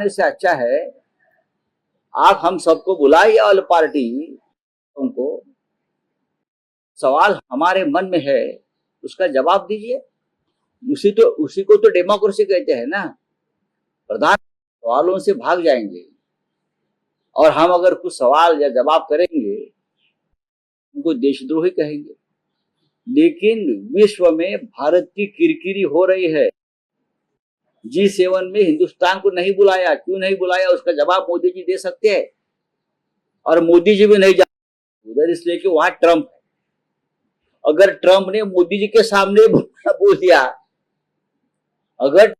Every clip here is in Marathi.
आने से अच्छा है, आप हम सबको बुलाइए ऑल पार्टी उनको सवाल हमारे मन में है, उसका जवाब दीजिए। उसी तो उसी को तो डेमोक्रेसी कहते हैं ना। प्रधान सवालों से भाग जाएँगे। और हम अगर कुछ सवाल या जवाब करेंगे, उनको देशद्रोही कहेंगे। लेकिन विश्व में भारत की किरकिरी हो रही है। जी सेवन में हिंदुस्तान को नहीं बुलाया, क्यों नहीं बुलाया? उसका जवाब मोदी जी दे सकते हैं। और मोदी जी भी नहीं जा उधर इसलिए कि वहाँ ट्रंप है। अगर ट्रंप ने मोदी जी के सामने बोल दिया, अगर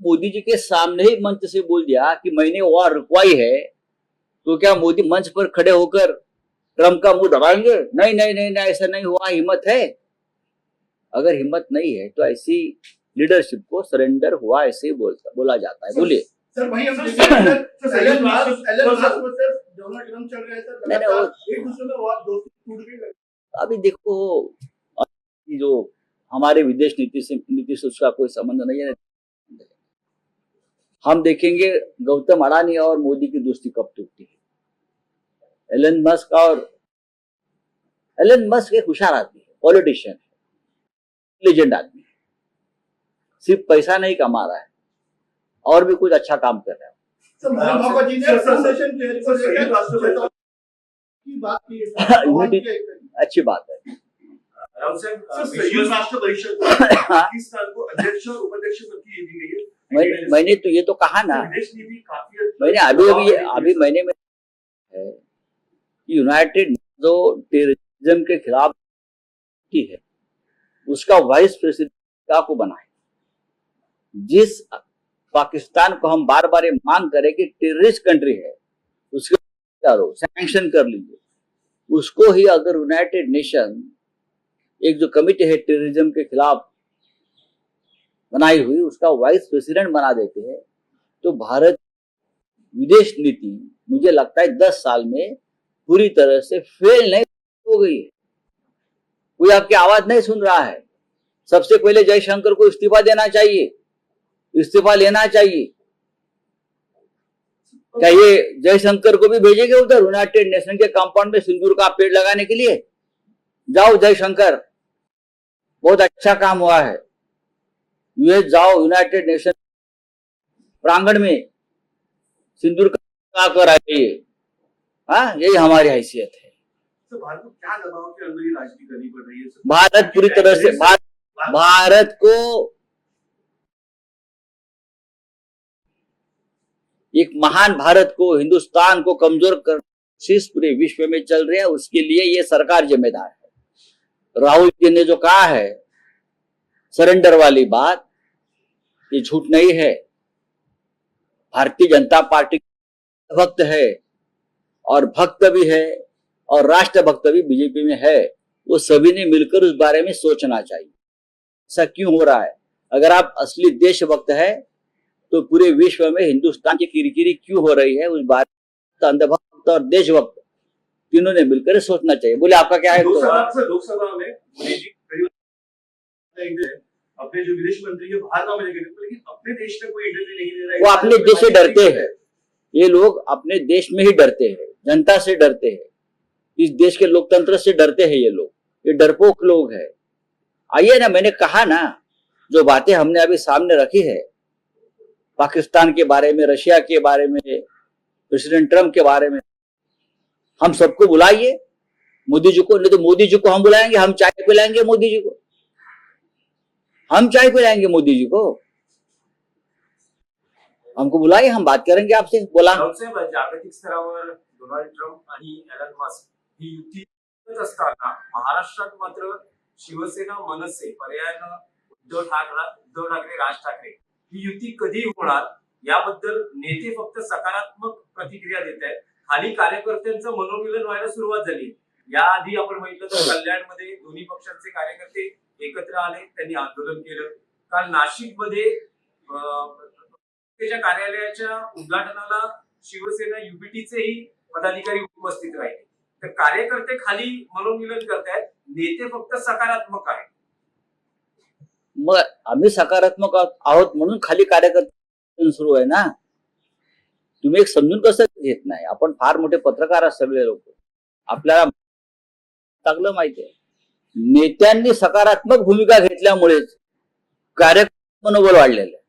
मोदी जी के सामने ही मंच से बोल दिया कि मैंने वॉर रुकवाई है तो क्या मोदी मंच पर खड़े होकर ट्रंप का मुँह दबाएँगे? नहीं नहीं नहीं नहीं, ऐसा नहीं हुआ। हिम्मत है। अगर हिम्मत नहीं है तो ऐसी लीडरशिप को सरेंडर हुआ ऐसे ही बोलता बोला जाता है। बोलिए। अभी देखो जो हमारे विदेश नीति से नीति से उसका कोई संबंध नहीं है। हम देखेंगे गौतम अडानी और मोदी की दोस्ती कब टूटती है। एलन मस्क और एलन मस्क एक होशियार आदमी है पॉलिटिशियन है लेजेंड आदमी है। सिर्फ़ पैसा नहीं कमा रहा है और भी कुछ अच्छा काम कर रहा है। अच्छी बात है। मैंने तो ये तो कहा ना। मैंने अभी अभी अभी मैंने यूनाइटेड जो टेररिज्म के खिलाफ की है उसका वाइस प्रेसिडेंट को बनाया। जिस पाकिस्तान को हम बार बार ये मांग करें कि टेररिस्ट कंट्री है, उसके करो सैंक्शन कर लीजिए। उसको ही अगर यूनाइटेड नेशन एक जो कमिटी है टेररिज्म के खिलाफ बनाई हुई, उसका वाइस प्रेसिडेंट बना देते हैं तो भारत विदेश नीति मुझे लगता है दस साल में पूरी तरह से फेल नहीं हो गई है। कोई आपकी आवाज़ नहीं सुन रहा है। सबसे पहले जयशंकर को इस्तीफा देना चाहिए। इस्तीफा लेना चाहिए। क्या ये जयशंकर को भी भेजेंगे उधर? यूनाइटेड नेशन के कंपाउंड में सिंदूर का पेड़ लगाने के लिए? जाओ जयशंकर। बहुत अच्छा काम हुआ है। यूएस जाओ यूनाइटेड नेशन प्रांगण में सिंदूर का कर आइए। हाँ यही हमारी हैसियत है। तो भारत को क्या दबाव के अंदर ये राजनीति करनी पड़ रही है? भारत पूरी तरह से भारत भारत को एक महान भारत को, हिंदुस्तान को कमज़ोर कर कोशिश पूरे विश्व में चल रही है, उसके लिए ये सरकार जिम्मेदार है। राहुल जी ने जो कहा है, सरेंडर वाली बात, ये झूठ नहीं है। भारतीय जनता पार्टी भक्त है, और भक्त भी है, और राष्ट्रभक्त भी बीजेपी में है। वो सभी ने मिलकर उस बारे में सोचना चाहिए। ऐसा क्यों हो रहा है? अगर आप असली देशभक्त है तो पूरे विश्व में हिंदुस्तान की किरकिरी क्यों हो रही है? उस बारे में अंधभक्त और देशभक्त तीनों ने मिलकर सोचना चाहिए। बोले आपका क्या है? तो लोकसभा में जी अपने जो विदेश मंत्री है बाहर ना लेकिन अपने देश में कोई इंटरव्यू नहीं दे रहा है। वो अपने देश से डरते हैं। ये लोग अपने देश में ही डरते हैं। जनता से डरते हैं। इस देश के लोकतंत्र से डरते हैं ये लोग। ये डरपोक लोग हैं। आइए ना मैंने कहा ना जो बातें हमने अभी सामने रखी है पाकिस्तान के बारे में, रशिया के बारे में, प्रेसिडेंट ट्रंप के बारे में, हम सबको बुलाइए। मोदी जी को, नहीं तो मोदी जी को हम बुलाएँगे, हम चाय पिलाएँगे मोदी जी को। हम चाय पिलाएँगे मोदी जी को। हमको बुलाइए, हम बात करेंगे आपसे, बोला। जागतिक स्तरावर डोनाल्ड ट्रंप आणि एलन मस्क ही युती असताना महाराष्ट्रात मात्र शिवसेना, मनसे, पर्यायानं उद्धव ठाकरे उद्धव ठाकरे, राज ठाकरे ही युती कधी होणार याबद्दल नेते फक्त सकारात्मक प्रतिक्रिया देत आहेत. खाली कार्यकर्त्यांचं मनोमिलन व्हायला सुरुवात झाली. याआधी आपण बघितलं तर कल्याणमध्ये दोन्ही पक्षांचे कार्यकर्ते एकत्र आले त्यांनी आंदोलन केलं. काल नाशिकमध्ये कार्यालयाच्या उद्घाटनाला शिवसेना युबीटीचेही पदाधिकारी उपस्थित राहिले. तर कार्यकर्ते खाली मनोमिलन करतायत नेते फक्त सकारात्मक आहेत. मग आम्ही सकारात्मक आहोत म्हणून खाली कार्यकर्ते सुरू आहे ना. तुम्ही एक समजून कसं घेत नाही? आपण फार मोठे पत्रकार आहात सगळे लोक. आपल्याला चांगलं माहिती आहे. नेत्यांनी सकारात्मक भूमिका घेतल्यामुळेच कार्यक्रम मनोबल वाढलेलं आहे.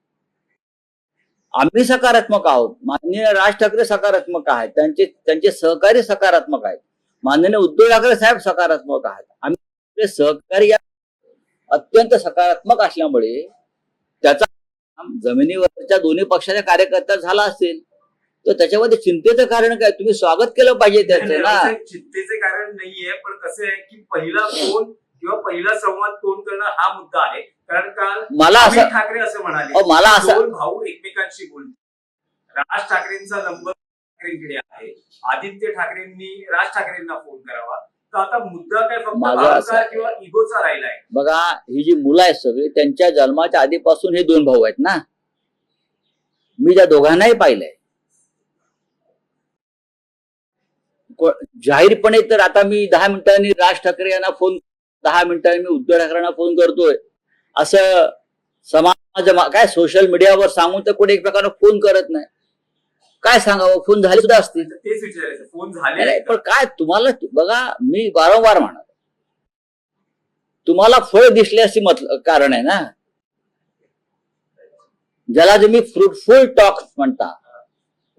आम्ही सकारात्मक आहोत. माननीय राज ठाकरे सकारात्मक आहेत. त्यांचे त्यांचे सहकारी सकारात्मक आहेत. माननीय उद्धव ठाकरे साहेब सकारात्मक आहेत. आम्ही सहकारी या- अत्यंत सकारात्मक असल्यामुळे त्याचा जमिनीवरच्या दोन्ही पक्षाच्या कार्यकर्ता झाला असेल तर त्याच्यामध्ये चिंतेचं कारण काय? तुम्ही स्वागत केलं पाहिजे त्याचं ना. चिंतेचे कारण नाहीये पण कसं आहे की पहिला फोन किंवा पहिला संवाद फोन करणं हा मुद्दा आहे. कारण काल मला असं ठाकरे असं म्हणाले मला असं भाऊ एकमेकांशी बोलतो राज ठाकरेंचा नंबर ठाकरेंकडे आहे. आदित्य ठाकरेंनी राज ठाकरेंना फोन करावा. आता मुद्दा काय फक्त माझं अहंकार असं आहे. किंवा इगोचा राहिला आहे बघा ही जी मुलं आहेत सगळी त्यांच्या जन्माच्या आधीपासून हे दोन भाऊ आहेत ना? मी त्या दोघांनाही पाहिलंय. जाहीरपणे तर आता मी दहा मिनिटांनी राज ठाकरे यांना फोन दहा मिनिटांनी मी उद्धव ठाकरेंना फोन करतोय. असं समाज काय सोशल मीडियावर सांगून तर कोणी एकमेकांना फोन करत नाही. काय सांगावं? फोन झाले सुद्धा असतील. तेच विचारायचं. फोन झाले पण? काय तुम्हाला बघा मी वारंवार म्हणत तुम्हाला फळ दिसले असे मत कारण आहे ना? ज्याला तुम्ही फ्रुटफुल टॉक म्हणता.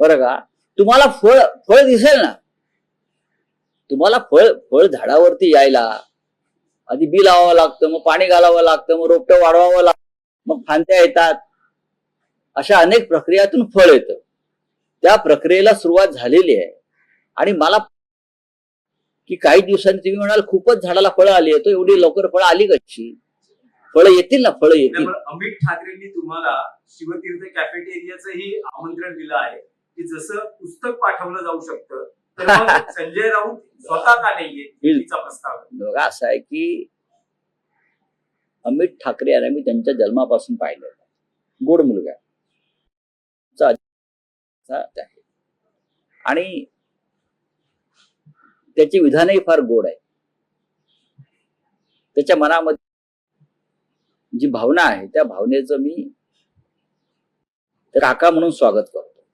बरं का? तुम्हाला फळ फळ दिसेल ना? तुम्हाला फळ फळ झाडावरती यायला. आधी बी लावावं लागतं मग पाणी घालावं लागतं मग रोपटं वाढवावं लागतं मग फांद्या येतात. अशा अनेक प्रक्रियातून फळ येतं. त्या प्रक्रियेला सुरुवात झालेली आहे. आणि मला की काही दिवसांनी तुम्ही म्हणाल खूपच झाडाला फळं आली आहे तो एवढी लवकर फळं आली कशी? फळं येतील ना फळं येतील. अमित ठाकरेंनी तुम्हाला शिवतीर्थ कॅफेटेरियाचंही आमंत्रण दिलं आहे की जसं पुस्तक पाठवलं जाऊ शकतं संजय राऊत स्वतः का नाहीये. बघा असं आहे की अमित ठाकरे यांना मी त्यांच्या जन्मापासून पाहिलं गोड मुलगा आहे. आणि त्याची विधानही फार गोड आहे. त्याच्या मनामध्ये जी भावना आहे त्या भावनेचं मी काका म्हणून स्वागत करतो.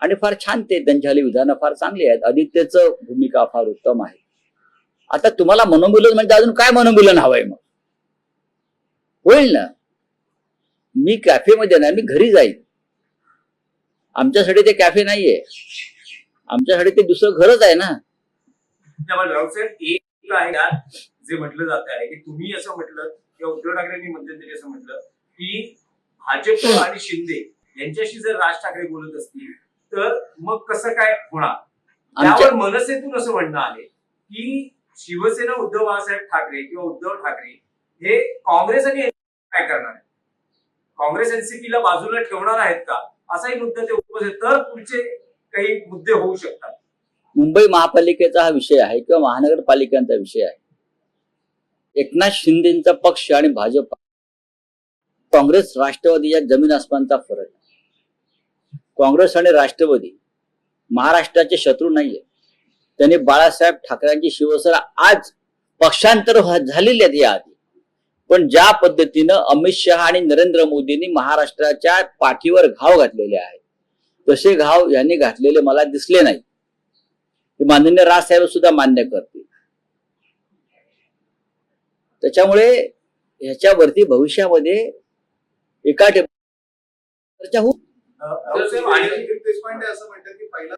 आणि फार छान ते त्यांच्या विधानं फार चांगली आहेत. आदित्यच भूमिका फार उत्तम आहे. आता तुम्हाला मनोमिलन म्हणजे अजून काय मनोमिलन हवंय मग? होईल ना? मी कॅफेमध्ये नाही मी घरी जाईल आमच्यासाठी ते कॅफे नाहीये. आमच्यासाठी ते दुसरं घरच आहे ना. एक आहे जे म्हटलं जात आहे की तुम्ही असं म्हटलं किंवा उद्धव ठाकरेंनी मध्यंतरी असं म्हटलं की भाजप आणि शिंदे यांच्याशी जर राज ठाकरे बोलत असतील तर मग कसं काय होणार? त्यावर मनसेतून असं म्हणणं आहे की शिवसेना उद्धव बाळासाहेब ठाकरे किंवा उद्धव ठाकरे हे काँग्रेस आणि काय करणार आहे काँग्रेस एनसीपीला बाजूला ठेवणार आहेत का? असाही मुद्दा ते उपस्थित तर पुढचे काही मुद्दे होऊ शकतात. मुंबई महापालिकेचा हा विषय आहे किंवा महानगरपालिकांचा विषय आहे. एकनाथ शिंदेचा पक्ष आणि भाजप काँग्रेस राष्ट्रवादी या जमीन आसमानचा फरक काँग्रेस आणि राष्ट्रवादी महाराष्ट्राचे शत्रू नाहीये. त्यांनी बाळासाहेब ठाकरेंची शिवसेना आज पक्षांतर झालेली आहेत याआधी पण ज्या पद्धतीनं अमित शहा आणि नरेंद्र मोदींनी महाराष्ट्राच्या पाठीवर घाव घातलेले आहेत. तसे घाव यांनी घातलेले मला दिसले नाही. हे माननीय राजसाहेब सुद्धा मान्य करतील. त्याच्यामुळे ह्याच्यावरती भविष्यामध्ये एका टेप- चर्चा होऊ. असं म्हणतात की पहिला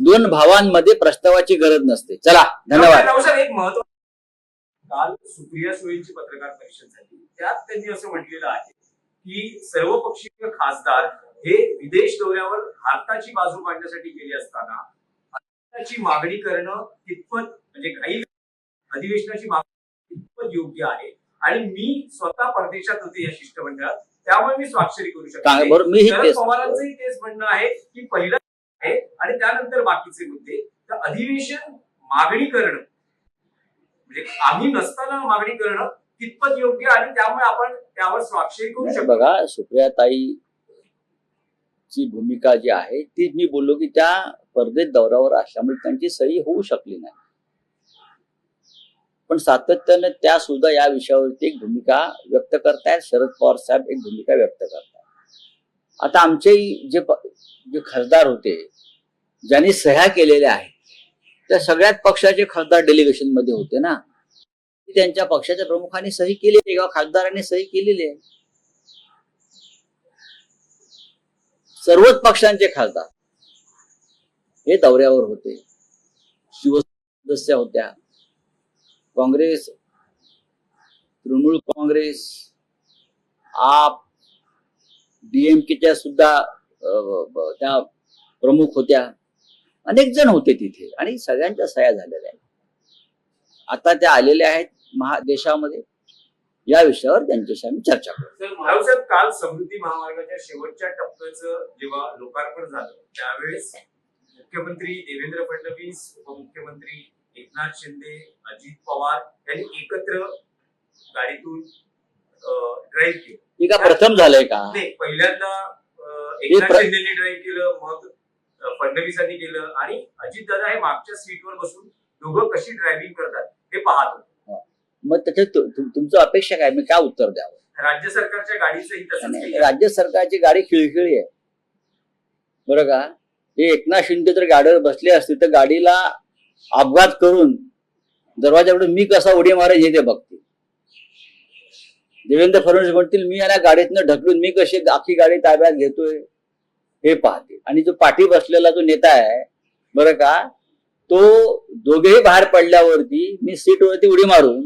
दोन भावांमध्ये प्रस्तावाची गरज नसते. चला धन्यवाद. राऊसाहेब एक महत्त्व काल सुप्रिया सुळेंची पत्रकार परिषद झाली. त्यात त्यांनी असं म्हटलेलं आहे की सर्वपक्षीय खासदार हे विदेश दौऱ्यावर भारताची बाजू मांडण्यासाठी गेले असताना अधिवेशनाची मागणी करणं कितपत म्हणजे काही अधिवेशनाची मागणी कितपत योग्य आहे? आणि मी स्वतः परदेशात होते या शिष्टमंडळात. त्यामुळे मी स्वाक्षरी करू शकतो बरोबर शरद पवारांचंही तेच म्हणणं आहे की पहिलं आहे आणि त्यानंतर बाकीचे मुद्दे. तर अधिवेशन मागणी करणं. म्हणजे आम्ही नसताना मागणी करणं कितपत योग्य आणि त्यामुळे आपण त्यावर स्वाक्षरी करू शकतो. बघा सुप्रियाताई ची भूमिका जी आहे ती मी बोललो की त्या परदेश दौऱ्यावर असल्यामुळे त्यांची सही होऊ शकली नाही. पण सातत्यानं त्या सुद्धा या विषयावरती एक भूमिका व्यक्त करतायत. शरद पवार साहेब एक भूमिका व्यक्त करतायत. आता आमचे जे जे खासदार होते ज्यांनी सह्या केलेल्या आहेत त्या सगळ्यात पक्षाचे खासदार डेलिगेशनमध्ये होते ना. त्यांच्या पक्षाच्या प्रमुखांनी सही केली आहे किंवा खासदारांनी सही केलेली आहे. सर्वच पक्षांचे खासदार हे दौऱ्यावर होते. शिवसेना सदस्य होत्या. काँग्रेस तृणमूल काँग्रेस आप डीएमकेच्या सुद्धा त्या प्रमुख होत्या. अनेक जण होते तिथे आणि सगळ्यांच्या सह्या झालेल्या आहेत. आता त्या आलेल्या आहेत महादेशामध्ये. या विषयावर त्यांच्याशी आम्ही चर्चा करू. महाराज काल समृद्धी महामार्गाच्या शेवटच्या टप्प्याचं जेव्हा लोकार्पण झालं त्यावेळेस मुख्यमंत्री देवेंद्र फडणवीस उपमुख्यमंत्री एकनाथ शिंदे अजित पवार यांनी एकत्र गाडीतून ड्राईव्ह केलं. हे का प्रथम झालंय का? नाही पहिल्यांदा अं, एकनाथ प्र- शिंदेनी ड्राईव्ह केलं मग अं, फडणवीसांनी केलं आणि अजित दादा हे मागच्या सीटवर बसून दोघं कशी ड्रायव्हिंग करतात हे पाहत होते. मग त्याच्यात तु- तु- तुमचं अपेक्षा काय? मी काय उत्तर द्यावं? राज्य सरकारच्या गाडीचंही तसंच आणि केलं. राज्य सरकारची गाडी खिळखिळी आहे. बरं का? हे एकनाथ शिंदे जर गाडीवर बसले असते तर गाडीला अपघात करून दरवाजाकडून मी कसा उडी मारेन हे ते बघते देवेंद्र फडणवीस म्हणतील मी याला गाडीतनं ढकलून मी कशी आखी गाडी ताब्यात घेतोय हे पाहते आणि जो पाठी बसलेला जो नेता आहे बरं का तो दोघेही बाहेर पडल्यावरती मी सीटवरती उडी मारून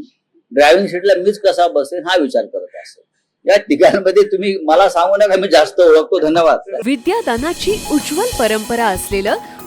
ड्रायव्हिंग सीटला मीच कसा बसेन हा विचार करत असेल. या तिघांमध्ये तुम्ही मला सांगू नका मी जास्त ओळखतो धन्यवाद. विद्यादानाची उज्ज्वल परंपरा असलेलं